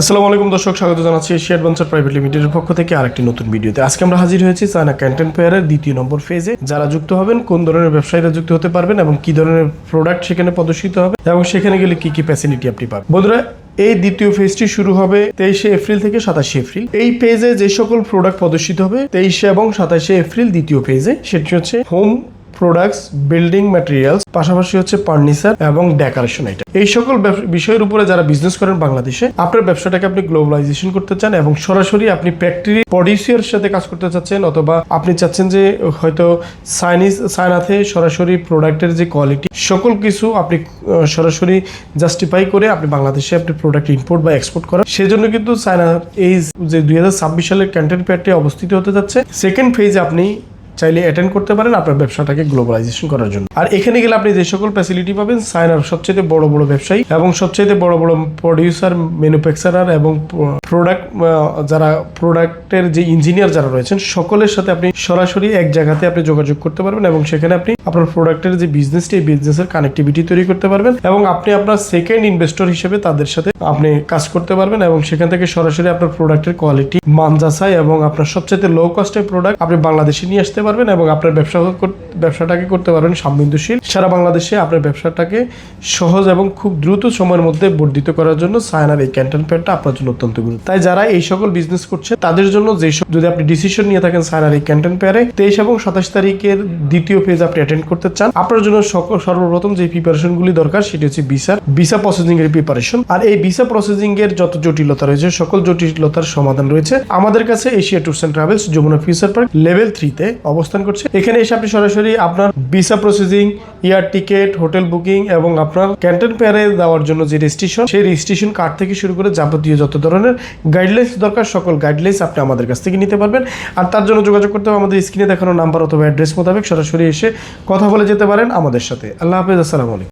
আসসালামু আলাইকুম দর্শক, স্বাগত জানাচ্ছি এশিয়া অ্যাডভেঞ্চার প্রাইভেট লিমিটেডের পক্ষ থেকে আরেকটি নতুন ভিডিওতে। আজকে আমরা হাজির হয়েছি চায়না ক্যান্টেন পেয়ারের দ্বিতীয় নম্বর ফেজে। যারা যুক্ত হবেন, কোন ধরনের ব্যবসায়ীরা যুক্ত হতে পারবেন এবং কি ধরনের প্রোডাক্ট সেখানে প্রদর্শিত হবে এবং সেখানে গেলে কি কি ফ্যাসিলিটি আপনি পাবেন। বন্ধুরা, এই দ্বিতীয় ফেজটি শুরু হবে তেইশে এপ্রিল থেকে সাতাশে এপ্রিল। এই পেজে যে সকল প্রোডাক্ট প্রদর্শিত হবে, তেইশে এবং সাতাশে এপ্রিল দ্বিতীয় পেজে সেটি হচ্ছে হোম প্রোডাক্টস বিল্ডিং ম্যাটেরিয়ালস পাশাপাশি হচ্ছে ফার্নিচার এবং ডেকোরেশন আইটেম এই সকল বিষয়ের উপরে যারা বিজনেস করেন বাংলাদেশে, আপনার ব্যবসাটাকে আপনি গ্লোবালাইজেশন করতে চান এবং সরাসরি আপনি ফ্যাক্টরি প্রডিউসার সাথে কাজ করতে চাচ্ছেন অথবা আপনি চাচ্ছেন যে হয়তো চাইনিজ চায়নাতে সরাসরি প্রোডাক্টের যে কোয়ালিটি সকল কিছু আপনি সরাসরি জাস্টিফাই করে আপনি বাংলাদেশে আপনি প্রোডাক্ট ইম্পোর্ট বা এক্সপোর্ট করেন। সেজন্য কিন্তু চায়না এই যে দুই হাজার ছাব্বিশ সালের ক্যান্টেন প্যাডটি অবস্থিত হতে যাচ্ছে। সেকেন্ড ফেজে আপনি চাইলে অ্যাটেন্ড করতে পারেন আপনার ব্যবসাটাকে গ্লোবালাইজেশন করার জন্য। আর এখানে গেলে আপনি যে সকল ফ্যাসিলিটি পাবেন চায়নার সবচেয়ে বড় বড় ব্যবসায়ী এবং সবচেয়ে বড় বড় প্রডিউসার ম্যানুফ্যাকচারার এবং প্রোডাক্ট যারা প্রোডাক্টের যে ইঞ্জিনিয়ার যারা রয়েছেন, সকলের সাথে আপনি সরাসরি এক জায়গাতে আপনি যোগাযোগ করতে পারবেন এবং সেখানে আপনি আপনার প্রোডাক্টের যে বিজনেসটি এই বিজনেসের কানেক্টিভিটি তৈরি করতে পারবেন এবং আপনি আপনার সেকেন্ড ইনভেস্টর হিসেবে তাদের সাথে আপনি কাজ করতে পারবেন এবং সেখান থেকে সরাসরি আপনার প্রোডাক্টের কোয়ালিটি মান যাচাই এবং আপনার সবচেয়ে লো কস্টের প্রোডাক্ট আপনি বাংলাদেশে নিয়ে আসতে পারবেন এবং আপনার ব্যবসা ব্যবসাটাকে করতে পারবেন সামৃদ্ধশীল সারা বাংলাদেশে আপনার ব্যবসাটাকে সহজ এবং খুব দ্রুত সময়ের মধ্যে বর্ধিত করার জন্য সায়নার এই ক্যান্টন প্যাডটা আপনার জন্য অত্যন্ত গুরুত্ব। তাই যারা এই সকল বিজনেস করছে, তাদের জন্য যে যদি আপনি ডিসিশন নিয়ে থাকেন সায়নার এই ক্যান্টন প্যারে তেইশ এবং সাতাশ তারিখের দ্বিতীয় পেজ আপনি অ্যাটেন্ড করতে চান, আপনার জন্য সকল সর্বপ্রথম যে প্রিপারেশন গুলি দরকার, সেটি হচ্ছে ভিসার ভিসা প্রসেসিং এর প্রিপারেশন আর এই ভিসা প্রসেসিং এর যত জটিলতা রয়েছে, সকল জটিলতার সমাধান রয়েছে। আমাদের কাছে Asia tours and travels Jamuna future park level থ্রিতে অবস্থান করছে। এখানে এসে আপনি সরাসরি আপনার visa processing air ticket hotel booking এবং আপনার ক্যান্টন পেয়ারে দেওয়ার জন্য যে রেজিস্ট্রেশন সেই রেজিস্ট্রেশন কার্ড থেকে শুরু করে যাবতীয় যত ধরনের গাইডলাইন্স দরকার, সকল গাইডলাইন্স আপনি আমাদের কাছ থেকে নিতে পারবেন। আর তার জন্য যোগাযোগ করতে হবে আমাদের স্ক্রিনে দেখানো নাম্বার অথবা অ্যাড্রেস মোতাবেক। সরাসরি এসে কথা বলে যেতে পারেন আমাদের সাথে। আল্লাহ হাফেজ, আসসালামু আলাইকুম।